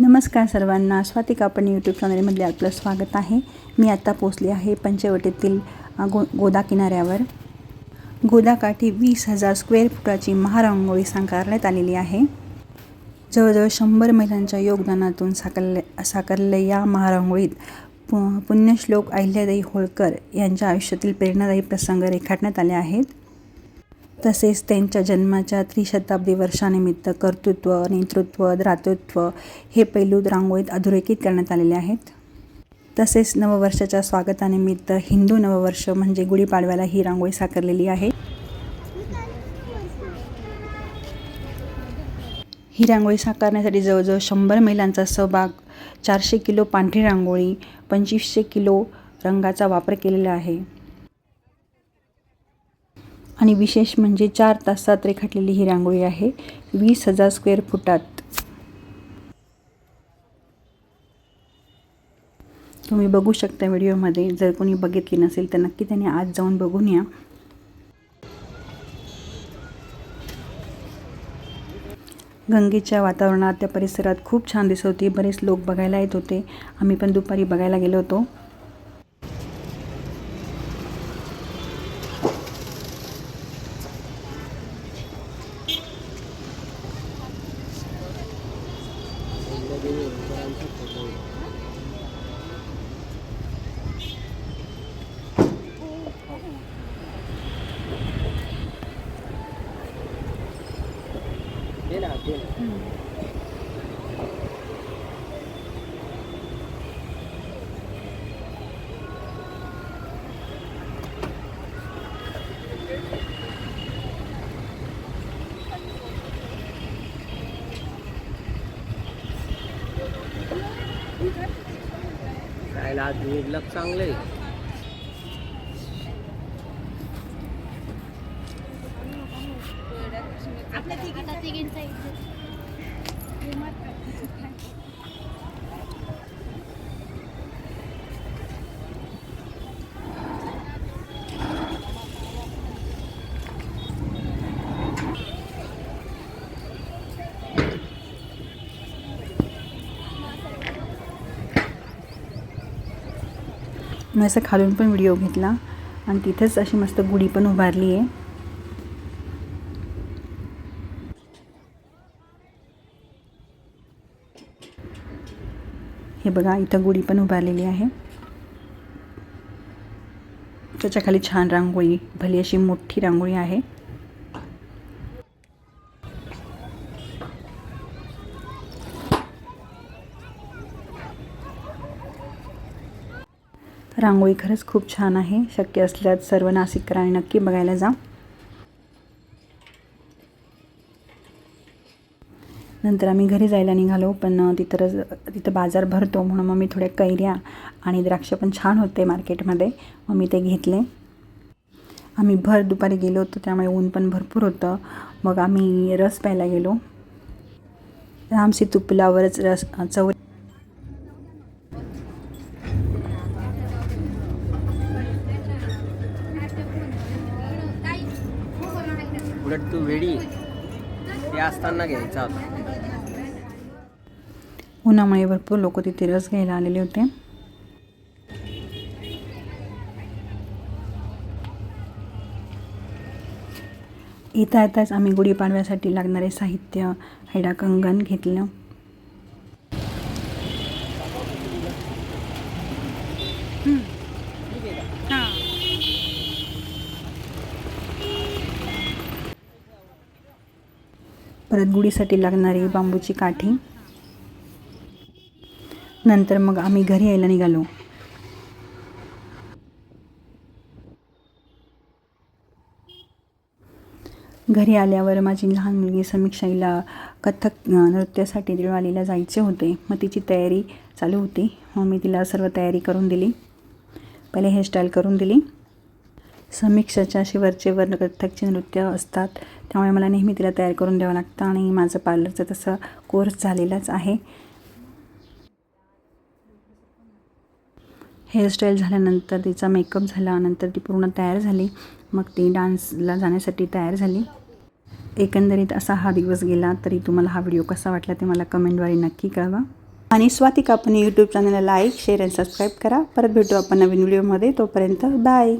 नमस्कार सर्वांना. स्वाती कापणी यूट्यूब चॅनलमध्ये आपलं स्वागत आहे. मी आत्ता पोचले आहे पंचवटीतील गो गोदा किनाऱ्यावर. गोदाकाठी वीस हजार स्क्वेअर फुटाची महारांगोळी साकारण्यात आलेली आहे. जवळजवळ शंभर महिलांच्या योगदानातून साकारले साकारले या महारांगोळीत पु पुण्यश्लोक अहिल्यादाई होळकर यांच्या आयुष्यातील प्रेरणादायी प्रसंग रेखाटण्यात आले आहेत. तसेच त्यांच्या जन्माच्या त्रिशताब्दी वर्षानिमित्त कर्तृत्व नेतृत्व दातृत्व हे पैलू रांगोळीत अधोरेखित करण्यात आलेले आहेत. तसेच नववर्षाच्या स्वागतानिमित्त हिंदू नववर्ष म्हणजे गुढीपाडव्याला ही रांगोळी साकारलेली आहे. ही रांगोळी साकारण्यासाठी जवळजवळ शंभर महिलांचा सहभाग चारशे किलो पांढरी रांगोळी पंचवीसशे किलो रंगाचा वापर केलेला आहे. आणि विशेष म्हणजे चार तासात रेखाटलेली ही रांगोळी आहे. वीस हजार स्क्वेअर फुटात. तुम्ही बघू शकता व्हिडिओमध्ये. जर कोणी बघितली नसेल तर नक्की त्याने आज जाऊन बघून या. गंगेच्या वातावरणात त्या परिसरात खूप छान दिसत होती. बरेच लोक बघायला येत होते. आम्ही पण दुपारी बघायला गेलो होतो. दे ना दे ना काय आज लक चांगलं मी असं खालून पण व्हिडिओ घेतला. आणि तिथेच अशी मस्त गुढी पण उभारली आहे. हे बघा इथं गुढी पण उभारलेली आहे. त्याच्याखाली छान रांगोळी भली अशी मोठी रांगोळी आहे. रांगोळी खरंच खूप छान आहे. शक्य असल्यास सर्व नाशिककरांनी नक्की बघायला जा. नंतर आम्ही घरी जायला निघालो पण तिथं रज तिथं बाजार भरतो म्हणून मग मी थोड्या कैऱ्या आणि द्राक्ष पण छान होते मार्केटमध्ये मग मी ते घेतले. आम्ही भर दुपारी गेलो होतो त्यामुळे ऊन पण भरपूर होतं. मग आम्ही रस प्यायला गेलो. रामसी तुपलावरच रस चव उलट तू वेडी. ते असताना घ्यायचा होता. उन्हामुळे भरपूर लोक तिथे रस घ्यायला आलेले होते. येता येताच आम्ही गुढीपाडव्यासाठी लागणारे साहित्य हैडा कंगण घेतलं. परत गुढीसाठी लागणारी बांबूची काठी. नंतर मग आम्ही घरी यायला निघालो. घरी आल्यावर माझी लहान मुलगी समीक्षाईला कथक नृत्यासाठी दिवाळीला जायचे होते. मग तिची तयारी चालू होती. मग मी तिला सर्व तयारी करून दिली. पहिले हेअरस्टाईल करून दिली. समीक्षाच्या शिवरचे वर्ण कथ्थकचे नृत्य असतात. त्यामुळे मला नेहमी तिला तयार करून द्यावं लागतं आणि माझं पार्लरचं तसं कोर्स झालेलाच आहे. हेअरस्टाईल झाल्यानंतर तिचा मेकअप झाला नंतर ती पूर्ण तयार झाली. मग ती डान्सला जाण्यासाठी तयार झाली. एकंदरीत असा हा दिवस गेला तरी तुम्हाला हा व्हिडिओ कसा वाटला ते मला कमेंटद्वारे नक्की कळवा. आणि स्वाती कापणी यूट्यूब चॅनलला लाईक शेअर आणि सबस्क्राईब करा. परत भेटू आपण नवीन व्हिडिओमध्ये तोपर्यंत बाय